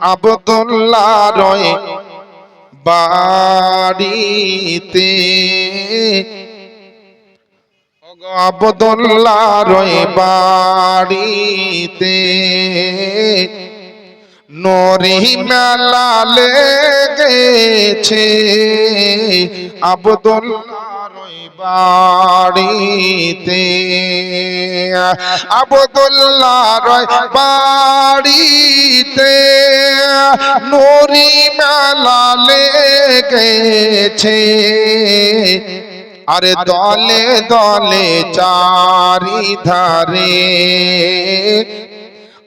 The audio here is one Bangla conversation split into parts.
আবদুল্লাহ রয় বাড়িতে। আবদুল্লাহ রয় বাড়িতে। নরি মেলা লেগেছে। আবদুল্লাহ রয় বাড়িতে। আবদুল্লাহ রয় বাড়িতে নরি মেলা লেগেছে। আরে দলে দলে চারি ধারে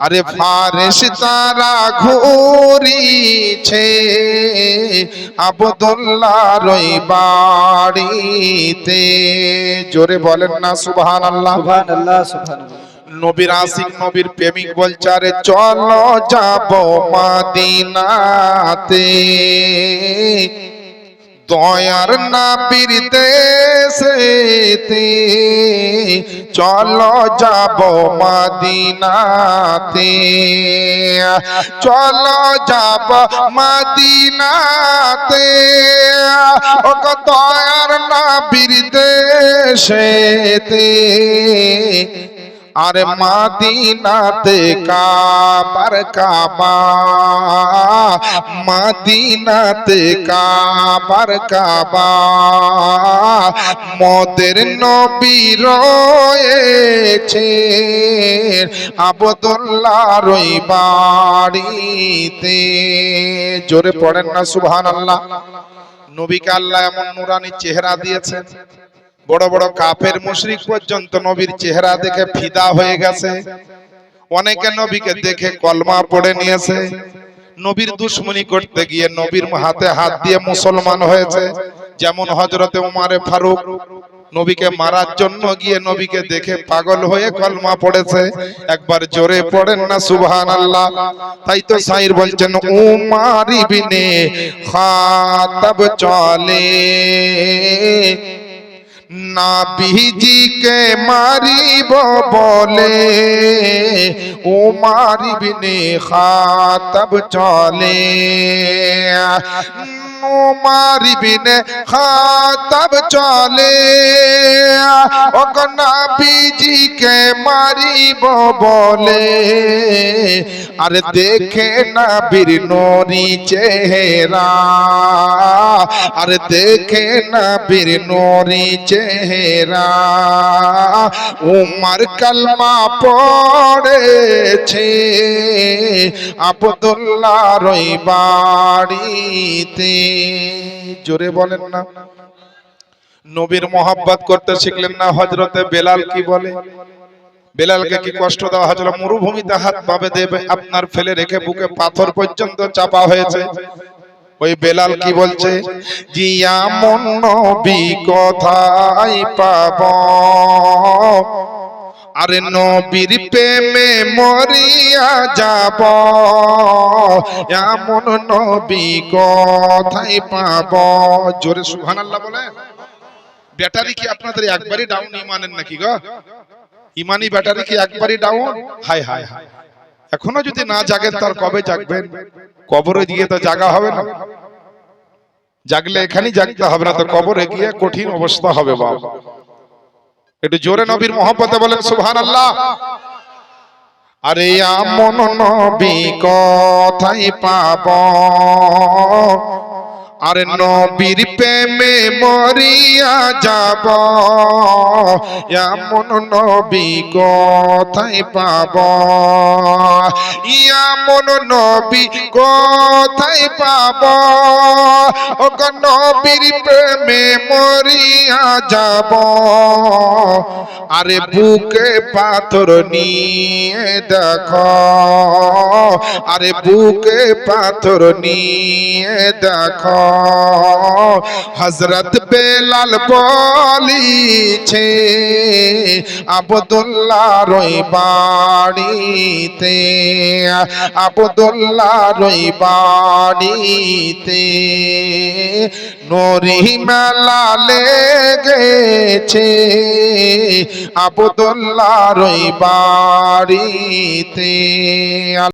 আরে ফারেস তারা ঘুরিছে। আবদুল্লাহ রই বাড়িতে। জোরে বলেন না সুবহান আল্লাহ সুবহানাল্লাহ সুবহানাল্লাহ। নবীর আশিক নবীর প্রেমিক বলছে আরে চলো যাব মাদিনাতে। দয়ার নাবির দেশেতে চলো যাব মাদিনাতে। চলো যাব মাদিনাতে। ও দয়ার নাবির দেশেতে আরে মাদিনাতে কাবার কাবা মাদিনাতে কাবার কাবা মদের নবী রয়েছে আবদুল্লাহ রই বাড়িতে। জোরে পড়েন না সুবহানাল্লাহ। নবীকে আল্লাহ এমন নুরানি চেহারা দিয়েছেন। বড় বড় কাফের মুশরিক পর্যন্ত নবীর চেহারা দেখে ফিদা হয়ে গেছে। অনেকে নবীকে দেখে কলমা পড়ে নিয়েছে। নবীর দুশ্মনী করতে গিয়ে নবীর হাতে হাত দিয়ে মুসলমান হয়েছে। যেমন হজরতে উমারে ফারুক, নবীকে মারার জন্য গিয়ে নবীকে দেখে পাগল হয়ে কলমা পড়েছে। একবার জোরে পড়েন না সুবহান আল্লাহ তাই তো সাইর বলছেন, উমার ইবনে খাতাব চলে। নাবিজিকে মারিব বলে। ও মারিবিনে খাতাব চলে। ও মারিবিনে খাতাব চলে। ও নাবিজিকে মারিব বলে। আরে দেখে না বীর নরি চেহারা। আরে দেখে না বীর নরি চেহারা। উমার কালমা পড়েছে, আবদুল্লাহ রই বাড়িতে। জোরে বলেন না। নবীর মোহাব্বত করতে শিখলেন না হজরতে বেলাল কি বলে? বেলালকে কি কষ্ট দেওয়া হয়েছিল? মরুভূমিতে হাত পাবে দেবে, আপনার ফেলে রেখে বুকে পাথর পর্যন্ত চাপা হয়েছে। ওই বেলাল কি বলছে? জিয়া মন নবী কোথায় পাব? আরে নবীর প্রেমে মরিয়া যাব। এমন নবী কোথায় পাব? জোরে সুবহানাল্লাহ বলে। ব্যাটারি কি আপনাদের একবারই ডাউন ইমানের নাকি গো? ইমানি ব্যাটারি কি একবারই ডাউন হাই হাই হাই এখনও যদি না জাগেন তার কবে জাগবেন? কবরে গিয়ে তো জাগা হবে না। জাগলে এখানেই জাগতে হবে না তো কবরে গিয়ে কঠিন অবস্থা হবে বাবা একটু জোরে নবীর মোহাম্মতে বলেন সুবহান আল্লাহ আরে আমন নবী কথাই পাব? আরে নবীর প্রেমে মরিয়া যাব। এমন নবী কোথায় পাব? এমন নবী কোথায় পাব? ও নবীর প্রেমে মরিয়া যাব। আরে বুকে পাথর নিয়ে দেখো। আরে বুকে পাথর নিয়ে দেখো। হজরত বেলাল বলিছে, আবদুল্লাহ রই বাড়িতে। আবদুল্লাহ রই বাড়িতে নরি মেলা লেগেছে আবদুল্লাহ রই বাড়িতে